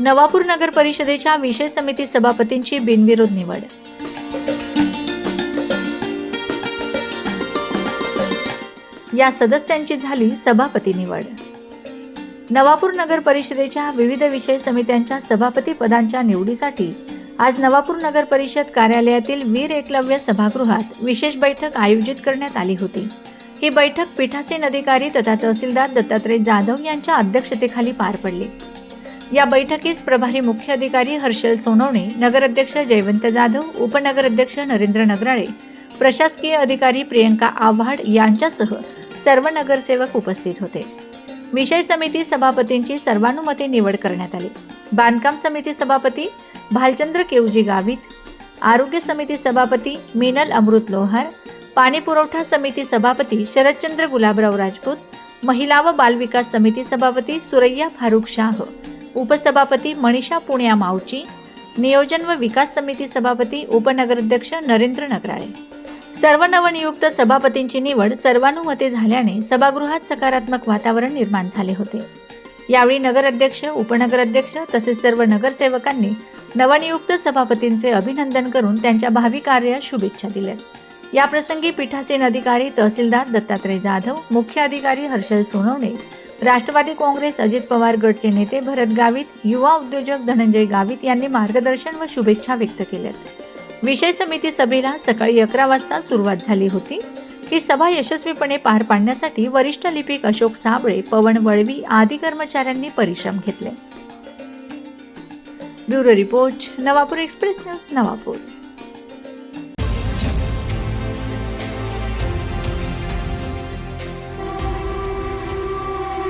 नवापूर नगर परिषदेच्या विषय समिती सभापतींची बिनविरोध निवड. या सदस्यांची झाली सभापती निवड. नवापूर नगर परिषदेच्या विविध विषय समित्यांच्या सभापती पदांच्या निवडीसाठी आज नवापूर नगर परिषद कार्यालयातील वीर एकलव्य सभागृहात विशेष बैठक आयोजित करण्यात आली होती. ही बैठक पीठासीन अधिकारी तथा तहसीलदार दत्तात्रय जाधव यांच्या अध्यक्षतेखाली पार पडली. या बैठकीस प्रभारी मुख्य अधिकारी हर्षल सोनवणे नगराध्यक्ष जयवंत जाधव उपनगराध्यक्ष नरेंद्र नगराळे प्रशासकीय अधिकारी प्रियंका आव्हाड यांच्यासह सर्व नगरसेवक उपस्थित होते. विषय समिती सभापतींची सर्वानुमते निवड करण्यात आली. बांधकाम समिती सभापती भालचंद्र केवजी गावित आरोग्य समिती सभापती मिनल अमृत लोहार पाणी पुरवठा समिती सभापती शरदचंद्र गुलाबराव राजपूत महिला व बालविकास समिती सभापती सुरैया फारुख शाह. उपसभापती मनीषा पुण्या मावची नियोजन व विकास समिती सभापती उपनगराध्यक्ष नरेंद्र नगराळे. सर्व नवनियुक्त सभापतींची निवड सर्वानुमते झाल्याने सभागृहात सकारात्मक वातावरण निर्माण झाले होते. यावेळी नगराध्यक्ष उपनगराध्यक्ष तसेच सर्व नगरसेवकांनी नवनियुक्त सभापतींचे अभिनंदन करून त्यांच्या भावी कार्यास शुभेच्छा दिल्या. याप्रसंगी पीठासीन अधिकारी तहसीलदार दत्तात्रय जाधव मुख्य अधिकारी हर्षल सोनवणे राष्ट्रवादी काँग्रेस अजित पवार गटचे नेते भरत गावित युवा उद्योजक धनंजय गावित यांनी मार्गदर्शन व शुभेच्छा व्यक्त केल्यात विषय समिती सभेला सकाळी अकरा वाजता सुरुवात झाली होती. ही सभा यशस्वीपणे पार पाडण्यासाठी वरिष्ठ लिपिक अशोक साबळे पवन वळवी आदी कर्मचाऱ्यांनी परिश्रम घेतले. Bureau report Navapur express news Navapur.